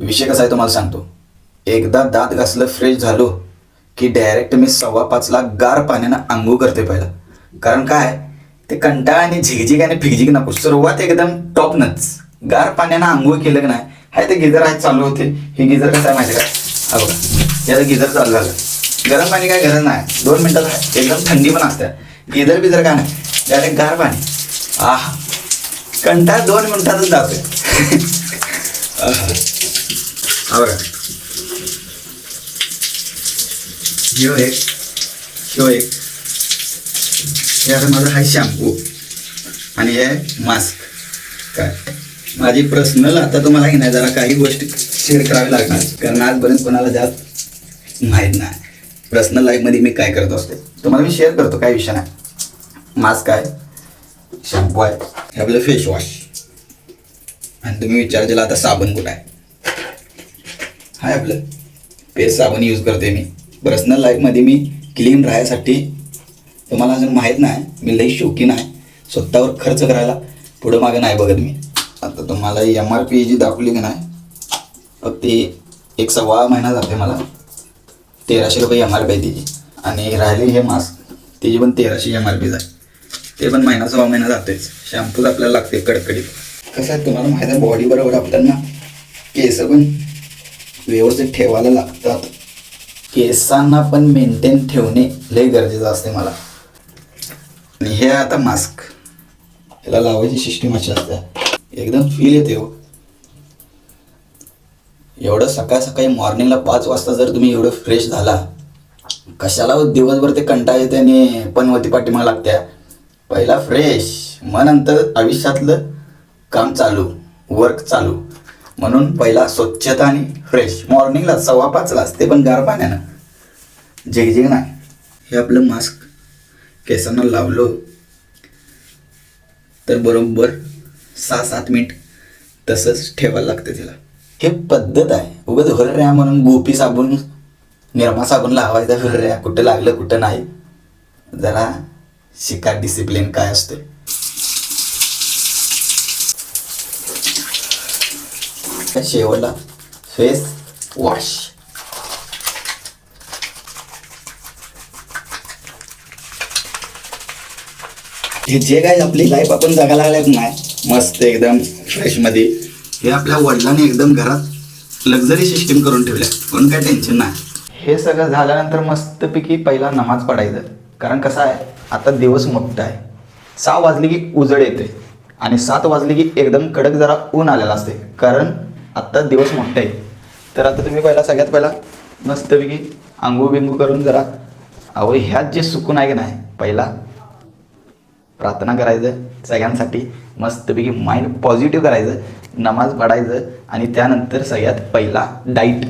विषय कसा आहे तुम्हाला सांगतो. एकदा दात घासलं फ्रेश झालो की डायरेक्ट मी सव्वा पाचला गार पाण्यानं आंघोळ करते पहिला. कारण काय? ते कंटाळ आणि झिगझिग आणि फिगझिग नको. सुरुवात एकदम टॉपनच. गार पाण्यानं आंघोळ केलं की नाही? हाय ते गिझर आहे चालू होते. हे गिझर कसं आहे माहिती का? हा बघा. याचं गिझर चालू झालं. गरम पाणी काय गरज नाही. दोन मिनटात एकदम थंडी पण असते. गिझर बिझर काय नाही. डायरेक्ट गार पाणी. आहा. कंटाळ दोन मिनटातच जातोय. ahora. हा एक ह्यो एक हे आता माझा हा शॅम्पू आणि हे मास्क काय? माझी पर्सनल आता तुम्हाला की नाही जरा काही गोष्टी शेअर करावी लागणार. कारण आजपर्यंत कोणाला जास्त माहीत नाही. पर्सनल लाईफमध्ये मी काय करत असते? तुम्हाला मी शेअर करतो काही विषय नाही. मास्क आहे शॅम्पू आहे हे आपलं फेस वॉश आणि तुम्ही विचार केला आता साबण कुठं आहे. हाय आपलं. पेस्ट साबण यूज करते मी. पर्सनल लाईफमध्ये मी क्लीन राहायसाठी तुम्हाला अजून माहीत नाही मी लई शौकीन आहे. स्वतःवर खर्च करायला पुढं मागं नाही बघत मी. आता तुम्हाला एम आर पी जी दाखवली की नाही फक्त एक सव्वा महिना जाते मला. तेराशे रुपये एम आर पी आहे तिची. आणि राहिली हे मास्क तिची पण तेराशे एम आर पीच आहे. ते पण महिना सव्वा महिना जातेच शॅम्पूच आपल्याला लागते कडकडीत. कसं आहे तुम्हाला माहीत आहे बॉडी बरोबर आपल्याला केस पण व्यवस्थित ठेवायला लागतात. केसांना पण मेंटेन ठेवणे लय गरजेचं असते मला. आणि हे आता मास्क ह्याला लावायची सिस्टीम अशी असते. एकदम फील येते हो. एवढं सकाळ सकाळी मॉर्निंगला पाच वाजता जर तुम्ही एवढं फ्रेश झाला कशाला हो दिवसभर ते कंटा येते आणि पनवती पाठीमा लागत्या? पहिला फ्रेश मग नंतर आयुष्यातलं काम चालू वर्क चालू. म्हणून पहिला स्वच्छता आणि फ्रेश मॉर्निंगला सव्वा पाचला असते पण गार पाण्यानं. जे जे नाही. हे आपलं मास्क केसांना लावलो तर बरोबर सहा सात मिनिट तसंच ठेवायला लागतं तिला. हे पद्धत आहे. उगाच हुर्या म्हणून गोपी साबण निरमा साबण लावायचा हर्या कुठं लागलं कुठं नाही. जरा शिका डिसिप्लिन काय असते शेवटला फेस वॉश. हे जे काय आपली लाईफ आपण जगायला लागल्यात नाही मस्त एकदम फ्रेशमध्ये हे आपल्या वडिलांनी एकदम घरात लक्झरी सिस्टीम करून ठेवल्या. पण काय टेन्शन नाही. हे सगळं झाल्यानंतर मस्तपैकी पहिला नमाज पडायचं. कारण कसं आहे आता दिवस मोठा आहे. सहा वाजली की उजड येते आणि सात वाजली की एकदम कडक जरा ऊन आलेला असते कारण आत्ता दिवस मोठा आहे. तर आता तुम्ही पहिला सगळ्यात पहिला मस्तपैकी आंघोळ बिंगू करून जरा अहो ह्यात जे सुकून आहे की नाही पहिला प्रार्थना करायचं सगळ्यांसाठी मस्तपैकी माइंड पॉझिटिव्ह करायचं नमाज पडायचं आणि त्यानंतर सगळ्यात पहिला डाईट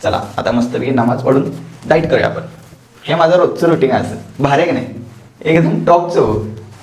चला आता मस्तपैकी नमाज पडून डाईट करूया आपण. हे माझं रोजचं रुटीन आहे असं. भारी आहे की नाही? एकदम टॉपचं हो.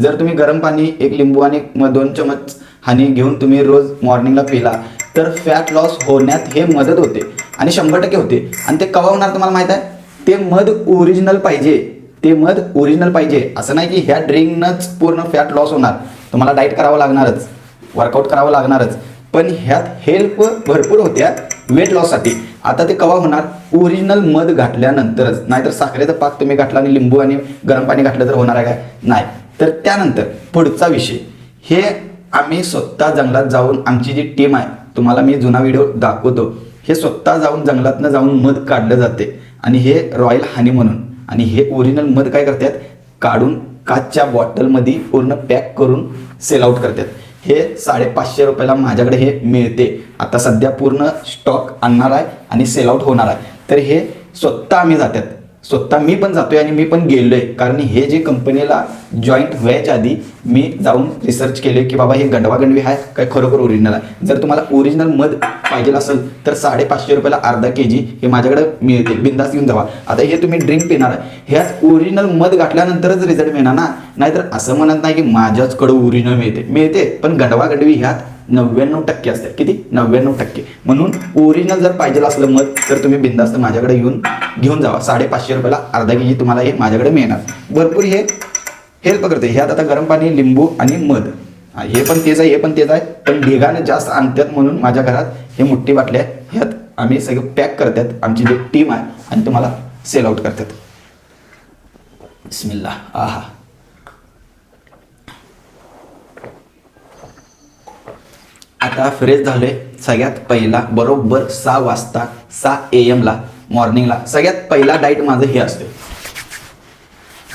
जर तुम्ही गरम पाणी एक लिंबू आणि दोन चमच हानी घेऊन तुम्ही रोज मॉर्निंगला पिला तर फॅट लॉस होण्यात हे मदत होते. आणि शंभर टक्के होते. आणि ते कवा होणार तुम्हाला माहीत आहे? ते मध ओरिजिनल पाहिजे. ते मध ओरिजिनल पाहिजे. असं नाही की ह्या ड्रिंकनंच पूर्ण फॅट लॉस होणार. तुम्हाला डाईट करावं लागणारच. वर्कआउट करावं लागणारच. पण ह्यात हेल्प भरपूर होत्या वेट लॉससाठी आता ते कवा होणार? ओरिजिनल मध घातल्यानंतरच. नाहीतर साखरेचा पाक तुम्ही घातला आणि लिंबू आणि गरम पाणी घातलं तर होणार आहे काय? नाही. तर त्यानंतर पुढचा विषय. हे आम्ही स्वतः जंगलात जाऊन आमची जी टीम आहे तुम्हाला मी जुना व्हिडिओ दाखवतो. हे स्वतः जाऊन जंगलातनं जाऊन मध काढलं जाते. आणि हे रॉयल हानी म्हणून. आणि हे ओरिजिनल मध काय करतात? काढून काचच्या बॉटलमध्ये पूर्ण पॅक करून सेल आउट करतात. हे साडेपाचशे रुपयाला माझ्याकडे हे मिळते. आता सध्या पूर्ण स्टॉक आणणार आहे आणि सेल आउट होणार आहे. तर हे स्वतः आम्ही जातात. स्वतः मी पण जातोय आणि मी पण गेलोय. कारण हे जे कंपनीला जॉईंट व्हायच्या आधी मी जाऊन रिसर्च केले की बाबा हे गंडवागंडवी आहे काय खरोखर ओरिजिनल आहे. जर तुम्हाला ओरिजिनल मध पाहिजे असेल तर साडेपाचशे रुपयाला अर्धा के जी हे माझ्याकडे मिळते बिंदास घेऊन जावा. आता हे तुम्ही ड्रिंक पिणार आहे. ह्याच ओरिजिनल मध घातल्यानंतरच रिझल्ट मिळणार ना? नाहीतर असं म्हणत नाही की माझ्याचकडं ओरिजिनल मिळते. मिळते पण गंडवागंडवी ह्यात नव्याण्णव टक्के असते किती? नव्याण्णव टक्के. म्हणून ओरिजिनल जर पाहिजे असलं मध तर तुम्ही बिंदास्त माझ्याकडे येऊन घेऊन जावा. साडेपाचशे रुपयाला अर्धा के जी तुम्हाला हे माझ्याकडे मिळणार. भरपूर हे हेल्प करते ह्यात आता गरम पाणी लिंबू आणि मध. हे पण तेच आहे हे पण तेच आहे. पण ढेगाने जास्त आणतात म्हणून माझ्या घरात हे मोठी बाटल्या ह्यात आम्ही सगळं पॅक करतात. आमची जी टीम आहे आणि तुम्हाला सेल आउट करतात. बिस्मिल्ला आहा. आता फ्रेश झालोय सगळ्यात पहिला बरोबर सहा वाजता सहा ए एमला मॉर्निंगला सगळ्यात पहिला डाईट माझं हे असते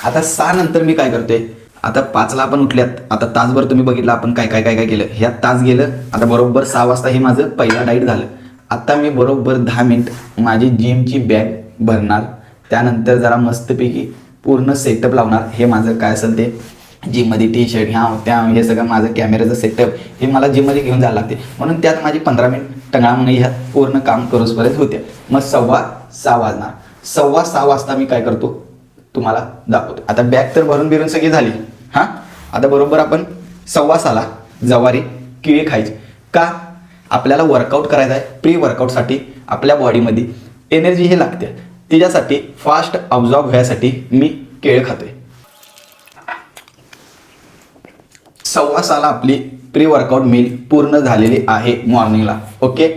आता सहा नंतर मी काय करतोय? आता पाचला आपण उठल्यात. आता तासभर तुम्ही बघितलं आपण काय काय काय काय केलं? ह्यात तास गेलं आता बरोबर सहा वाजता हे माझं पहिला डाईट झालं. आता मी बरोबर दहा मिनिट माझी जिमची बॅग भरणार. त्यानंतर जरा मस्तपैकी पूर्ण सेटअप लावणार. हे माझं काय असेल ते? जिममध्ये टी शर्ट ह्या त्या हे सगळं माझं कॅमेऱ्याचं सेटअप हे मला जिममध्ये घेऊन जायला लागते. म्हणून त्यात माझी पंधरा मिनिट टंगळामुळे ह्यात पूर्ण काम करूसपर्यंत होते. मग सव्वा सहा वाजणार. सव्वा सहा वाजता मी काय करतो? तुम्हाला दाखवतो. आता बॅग तर भरून बिरून सगळी झाली. हां? आता बरोबर आपण सव्वा साला जवारी केळी खायची. का? आपल्याला वर्कआउट करायचं आहे. प्री वर्कआउटसाठी आपल्या बॉडीमध्ये एनर्जी हे लागते. तिच्यासाठी फास्ट ऑब्झॉर्ब व्हायसाठी मी केळ खातोय. सव्वा साला आपली प्री वर्कआउट मील पूर्ण झालेली आहे मॉर्निंगला ओके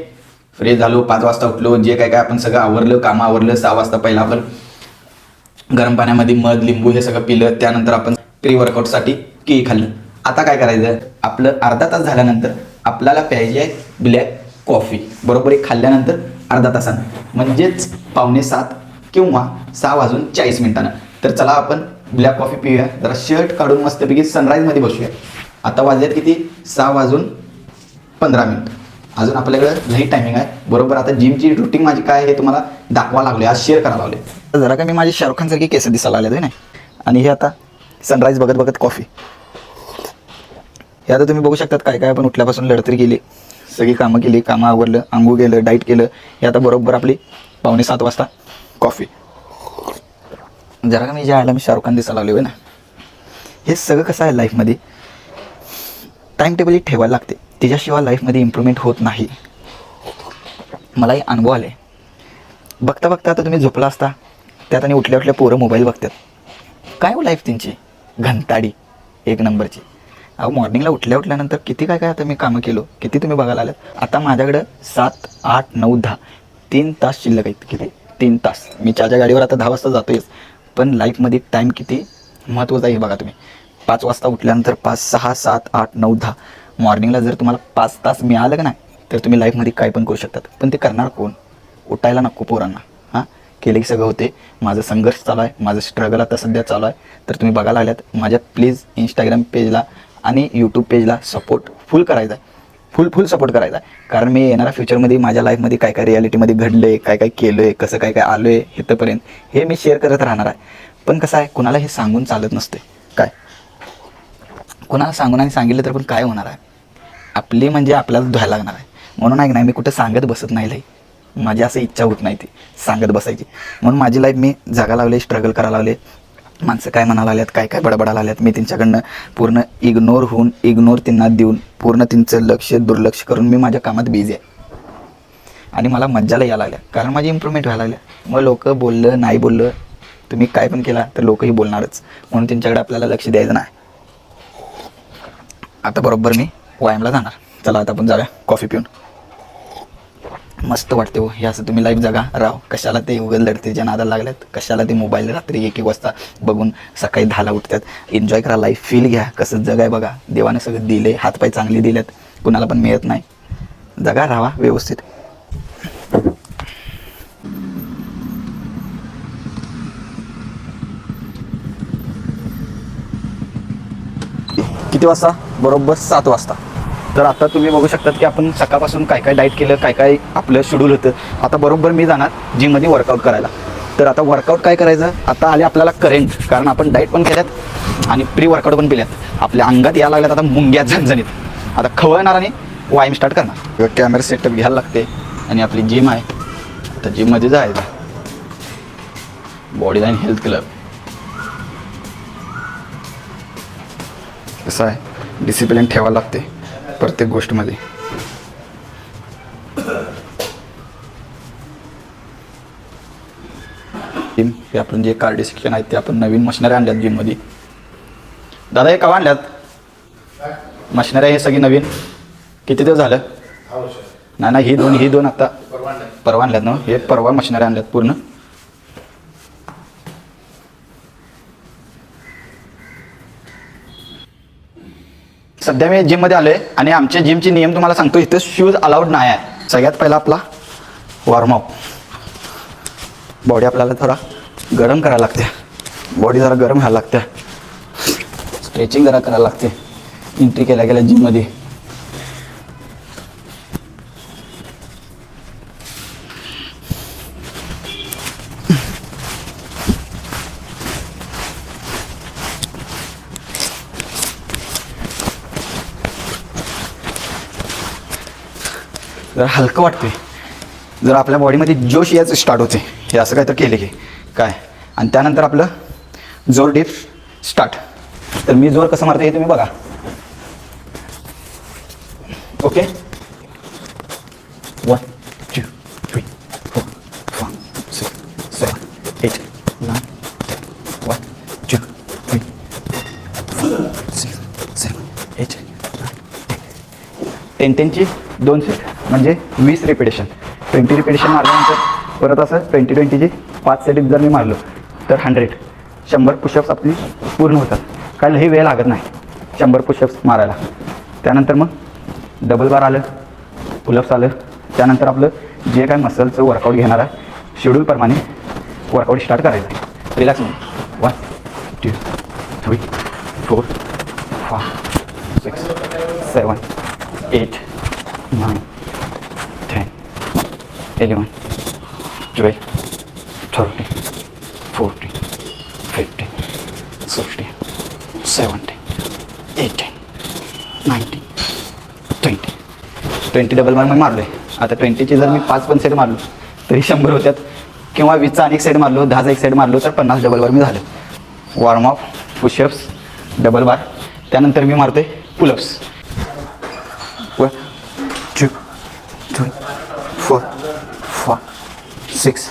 फ्रेश झालो पाच वाजता उठलो जे काय काय आपण सगळं आवरलं कामं आवरलं सहा वाजता पहिला आपण गरम पाण्यामध्ये मध लिंबू हे सगळं पिलं त्यानंतर आपण प्री वर्कआउटसाठी केळी खाल्लं. आता काय करायचं? आपलं अर्धा तास झाल्यानंतर आपल्याला प्यायची आहे ब्लॅक कॉफी बरोबर एक खाल्ल्यानंतर अर्धा तासानं. म्हणजेच पावणे सात किंवा सहा वाजून चाळीस मिनिटानं. तर चला आपण ब्लॅक कॉफी पिऊया. जरा शर्ट काढून मस्तपैकी सनराईजमध्ये बसूया. आता वाजलेत किती? सहा वाजून पंधरा मिनिट. अजून आपल्याकडे लई टायमिंग आहे. बरोबर आता जिमची रुटीन माझी काय आहे हे तुम्हाला दाखवा लागले आज शेअर करायला लागले जरा का मी माझे शाहरुख खान सारखी केस दिसायला आले ना आणि हे आता सनराईज बघत बघत कॉफी हे आता तुम्ही बघू शकतात काय काय आपण उठल्यापासून लढतरी केली. सगळी कामं केली कामं आवरलं आंघू केलं डाईट केलं. हे आता बरोबर आपली पावणे सात वाजता कॉफी जरा का मी ज्या आयला मी शाहरुख खान दिसायला लागले ना? हे सगळं कसं आहे लाईफमध्ये टाईम टेबल ठेवायला लागते. त्याच्याशिवाय लाईफमध्ये इम्प्रूव्हमेंट होत नाही. मलाही अनुभव आले. बघता बघता आता तुम्ही झोपला असता. त्यात आणि उठल्या उठल्या पोरं मोबाईल बघतात. काय हो लाईफ त्यांची? घंटाडी. एक नंबरची. अहो मॉर्निंगला उठल्या उठल्यानंतर किती काय काय आता मी कामं केलो किती तुम्ही बघायला आलात? आता माझ्याकडं सात आठ नऊ दहा तीन तास शिल्लक आहेत किती? तीन तास. मी चाच्या गाडीवर आता दहा वाजता जातोयच पण लाईफमध्ये टाईम किती महत्त्वाचा आहे बघा तुम्ही. पाच वाजता उठल्यानंतर पाच सहा सात आठ नऊ दहा. मॉर्निंगला जर तुम्हाला पाच तास मिळालं का नाही तर तुम्ही लाईफमध्ये काय पण करू शकतात. पण ते करणार कोण? उठायला नको पोरांना. हां? केले की सगळं होते. माझं संघर्ष चालू आहे. माझं स्ट्रगल आता सध्या चालू आहे. तर तुम्ही बघायला आल्यात माझ्या प्लीज इंस्टाग्राम पेजला आणि यूट्यूब पेजला सपोर्ट फुल करायचा आहे. फुल फुल सपोर्ट करायचा आहे. कारण मी येणाऱ्या फ्युचरमध्ये माझ्या लाईफमध्ये काय काय रियालिटीमध्ये घडलं आहे काय काय केलं आहे कसं काय काय आलो आहे इथंपर्यंत हे मी शेअर करत राहणार आहे. पण कसं आहे कुणाला हे सांगून चालत नसते. काय? कुणाला सांगून आणि सांगितलं तर पण काय होणार आहे? आपली म्हणजे आपल्याला धुवायला लागणार आहे. म्हणून ऐक नाही मी कुठं सांगत बसत नाही लई. माझी असं इच्छा होत नाही ती सांगत बसायची. म्हणून माझी लाईफ मी जागा लावले स्ट्रगल करायला लावले. माणसं काय म्हणायला आल्यात काय काय बडबडायला आल्यात मी त्यांच्याकडनं पूर्ण इग्नोर होऊन इग्नोर त्यांना देऊन पूर्ण त्यांचं लक्ष दुर्लक्ष करून मी माझ्या कामात बिझी आहे. आणि मला मज्जाला यायला लागल्या. कारण माझी इम्प्रूव्हमेंट व्हायला लागल्या. मग लोक बोललं नाही बोललं तुम्ही काय पण केला तर लोकही बोलणारच. म्हणून त्यांच्याकडे आपल्याला लक्ष द्यायचं नाही. आता बरोबर मी व्यायामला जाणार. चला आता आपण जाऊया कॉफी पिऊन. मस्त वाटते हो. हे असं तुम्ही लाईफ जगा. राव कशाला ते उगल लढतेच्या नादाला लागल्यात? कशाला ते मोबाईल रात्री एक एक वाजता बघून सकाळी दहाला उठतात? एन्जॉय करा लाईफ फील घ्या. कसं जगाय बघा. देवाने सगळं दिले हातपाय चांगले दिलेत. कुणाला पण मिळत नाही. जगा राहा व्यवस्थित. किती वाजता? बरोबर सात वाजता. तर आता तुम्ही बघू शकतात की आपण सकाळपासून काय काय डाईट केलं काय काय आपलं शेड्यूल होतं. आता बरोबर मी जाणार जिममध्ये वर्कआउट करायला. तर आता वर्कआउट काय करायचं? आता आले आपल्याला करेंट कारण आपण डाईट पण केल्यात आणि प्री वर्कआउट पण केल्यात. आपल्या अंगात यायला लागल्यात आता मुंग्यात झणझणीत. आता खवळणार आणि व्यायाम स्टार्ट करणार. कॅमेरा सेटअप घ्यायला लागते आणि आपली जिम आहे. आता जिममध्ये जायचं. बॉडी लाईन हेल्थ क्लब कसं आहे डिसिप्लिन ठेवावं लागते प्रत्येक गोष्टीमध्ये. जिम हे आपण जे कार्डिओ सेक्शन आहे ते आपण नवीन मशिनरी आणल्यात जिममध्ये दादा हे कवा आणल्यात? मशिनरी आहे सगळी नवीन? किती दिवस झालं? नाही नाही ही दोन ही दोन आता. परवा आणल्यात ना? हे परवा मशिनरी आणल्यात पूर्ण? सध्या मी जिममध्ये आलोय आणि आमच्या जिमचे नियम तुम्हाला सांगतो इथं शूज अलाउड नाही आहे. सगळ्यात पहिला आपला वॉर्मअप बॉडी आपल्याला थोडा गरम करायला लागते. बॉडी जरा गरम व्हायला लागते. स्ट्रेचिंग जरा करायला लागते. एंट्री केल्या गेल्या जिममध्ये जरा हलकं वाटते जर आपल्या बॉडीमध्ये जोश याच स्टार्ट होते हे असं काय तर केले की. काय? आणि त्यानंतर आपलं जोर डीप स्टार्ट तर मी जोर कसं मारतो हे तुम्ही बघा. Okay? One two three four five six seven eight nine one two three six seven eight ten टेनची दोन सीट म्हणजे वीस रिपिटेशन ट्वेंटी रिपिटेशन मारल्यानंतर परत असं ट्वेंटी ट्वेंटीचे पाच सेटिंग जर मी मारलो तर हंड्रेड शंभर पुशअप्स आपली पूर्ण होतात. काय लई वेळ लागत नाही. शंभर पुशअप्स मारायला. त्यानंतर मग डबल बार आलं पुलअप्स आलं. त्यानंतर आपलं जे काय मसलचं वर्कआउट घेणार आहे शेड्यूलप्रमाणे वर्कआउट स्टार्ट करायचं. आहे relax one two three four five six seven eight nine 11, 12, 13, 14, 15, 16, 17, 18, 19, 20. Twenty double मार मी मारलो आहे आता ट्वेंटीचे जर मी पाच पण सेट मारलो तरी शंभर होत्यात. किंवा वीसचा आणि एक सेट मारलो दहाचा एक सेट मारलो तर पन्नास डबल बार मी झालं. ऑफ पुशअप्स डबल बार त्यानंतर मी मारतोय pullups one two three four six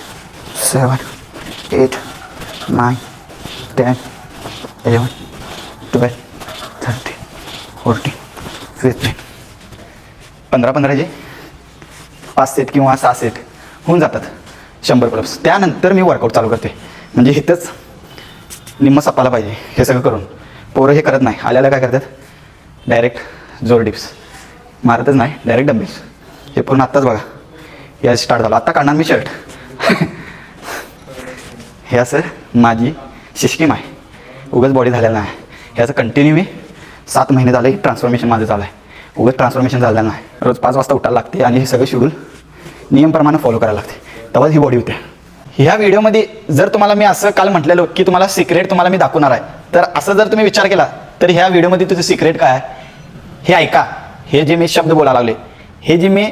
seven eight nine ten eleven twelve thirty forty fifteen पंधरा पंधराचे पाच सेट किंवा सहा सेट होऊन जातात शंभर प्लस त्यानंतर मी वर्कआउट चालू करते. म्हणजे इथंच निम्म सपाला पाहिजे हे सगळं करून. पोरं हे करत नाही. आल्याला काय करतात? डायरेक्ट जोर डिप्स मारतच नाही. डायरेक्ट डंबेल्स हे पूर्ण आत्ताच बघा. या स्टार्ट झालं. आत्ता काढणार मी शर्ट हे असं माझी सिस्टीम आहे उगाच बॉडी झालेलं नाही. हे असं कंटिन्यू मी सात महिने झाले ट्रान्सफॉर्मेशन माझं झालं आहे. उगाच ट्रान्सफॉर्मेशन झालेलं नाही. रोज पाच वाजता उठायला लागते आणि हे सगळं शेड्यूल नियमप्रमाणे फॉलो करायला लागते. तेव्हाच ही बॉडी होते. ह्या व्हिडिओमध्ये जर तुम्हाला मी असं काल म्हटलेलं की तुम्हाला सिक्रेट तुम्हाला मी दाखवणार आहे तर असं जर तुम्ही विचार केला तर ह्या व्हिडिओमध्ये तुझं सिक्रेट काय आहे? हे ऐका. हे जे मी शब्द बोलायला लागले हे जे मी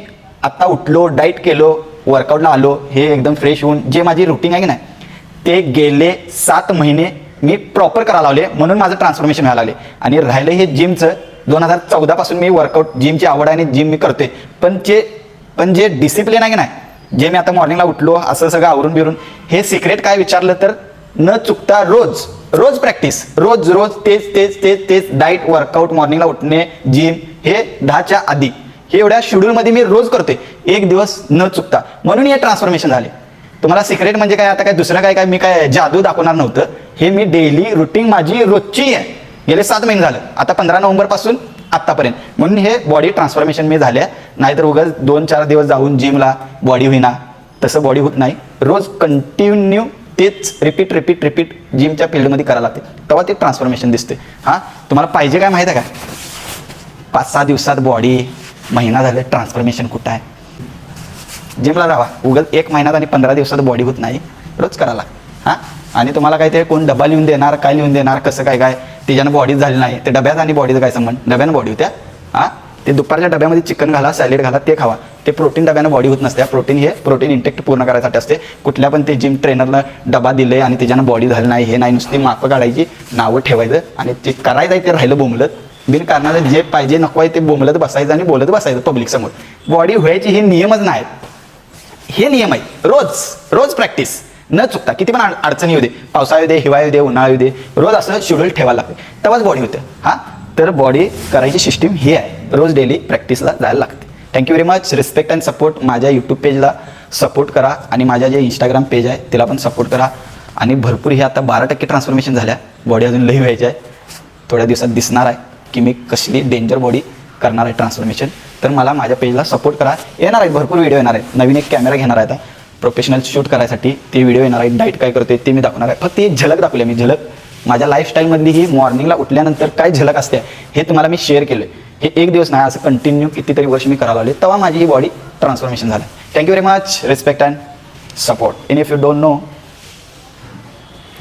आत्ता उठलो डाईट केलो वर्कआउटला आलो हे एकदम फ्रेश होऊन जे माझी रुटीन आहे की नाही ते गेले सात महिने मी प्रॉपर करायला लावले म्हणून माझं ट्रान्सफॉर्मेशन व्हायला लागले. आणि राहिलं हे जिमचं दोन हजार चौदापासून मी वर्कआउट जिमची आवड आहे आणि जिम मी करते पण जे पण जे डिसिप्लिन आहे की नाही जे मी आता मॉर्निंगला उठलो असं सगळं आवरून बिरून हे सिक्रेट काय विचारलं तर न चुकता रोज रोज प्रॅक्टिस रोज रोज तेच तेच तेच तेच डाईट वर्कआउट मॉर्निंगला उठणे जिम हे दहाच्या आधी. हे एवढ्या शेड्यूलमध्ये मी रोज करते एक दिवस न चुकता. म्हणून हे ट्रान्सफॉर्मेशन झाले. तुम्हाला सिक्रेट म्हणजे काय? आता काय दुसरं काय काय मी काय जादू दाखवणार नव्हतं. हे मी डेली रुटीन माझी रोजची आहे. गेले सात महिने झालं. आता पंधरा नोव्हेंबरपासून आत्तापर्यंत. म्हणून हे बॉडी ट्रान्सफॉर्मेशन मी झाले नाहीतर उगाच दोन चार दिवस जाऊन जिमला बॉडी होईना. तसं बॉडी होत नाही. रोज कंटिन्यू तेच रिपीट रिपीट रिपीट जिमच्या फील्डमध्ये करायला लागते. तेव्हा ते ट्रान्सफॉर्मेशन दिसते. हां? तुम्हाला पाहिजे काय माहीत आहे का? पाच सहा दिवसात बॉडी महिना झाले ट्रान्सफॉर्मेशन कुठं आहे? जिमला जावा. उगत एक महिन्यात आणि पंधरा दिवसात बॉडी होत नाही. रोज करायला. हां? आणि तुम्हाला काय ते कोण डबा लिहून देणार काय लिहून देणार कसं काय काय तिच्यानं बॉडीच झाली नाही ते डब्यात आणि बॉडीचं काय संबंध? डब्यानं बॉडी होत्या. हां? ते दुपारच्या डब्यामध्ये चिकन घाला सॅलेड घाला ते खावा. ते प्रोटीन डब्यानं बॉडी होत नसते. प्रोटीन हे प्रोटीन इंटेक्ट पूर्ण करायसाठी असते. कुठल्या पण ते जिम ट्रेनरला डबा दिले आणि त्याच्यानं बॉडी झाली नाही हे नाही नुसती मापं काढायची नावं ठेवायचं आणि ते करायचं आहे ते राहिलं बोंबलत. बिनकारणाचं जे पाहिजे नको आहे ते बोंबलत बसायचं आणि बोलत बसायचं पब्लिक समोर. बॉडी व्हायची हे नियमच नाहीत. हे नियम आहेत. रोज रोज प्रॅक्टिस न चुकता किती पण अडचणी येऊ दे. पावसाळा येऊ दे हिवाळा येऊ दे उन्हाळा येऊ दे रोज असं शेड्यूल ठेवायला लागते. तेव्हाच बॉडी होते. हां? तर बॉडी करायची सिस्टीम ही आहे. रोज डेली प्रॅक्टिसला जायला लागते. Thank you very much respect and support माझ्या यूट्यूब पेजला सपोर्ट करा आणि माझ्या जे इंस्टाग्राम पेज आहे तिला पण सपोर्ट करा. आणि भरपूर हे आता बारा टक्के ट्रान्सफॉर्मेशन झाल्या. बॉडी अजून लई व्हायची आहे. थोड्या दिवसात दिसणार आहे की मी कसली डेंजर बॉडी करणार आहे ट्रान्सफॉर्मेशन तर मला माझ्या पेजला सपोर्ट करा. येणार आहेत भरपूर व्हिडिओ येणार आहेत. नवीन एक कॅमेरा घेणार आहे आता प्रोफेशनल शूट करायसाठी ते व्हिडिओ येणार आहेत. डाईट काय करते ते मी दाखवणार आहे. फक्त एक झलक दाखवली मी झलक. माझ्या लाईफस्टाईलमधली ही मॉर्निंगला उठल्यानंतर काय झलक असते हे तुम्हाला मी शेअर केलं हे एक दिवस नाही असं कंटिन्यू कितीतरी वर्ष मी करायला लागले तेव्हा माझी ही बॉडी ट्रान्सफॉर्मेशन झालं. Thank you very much respect and support in if you don't know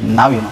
now you know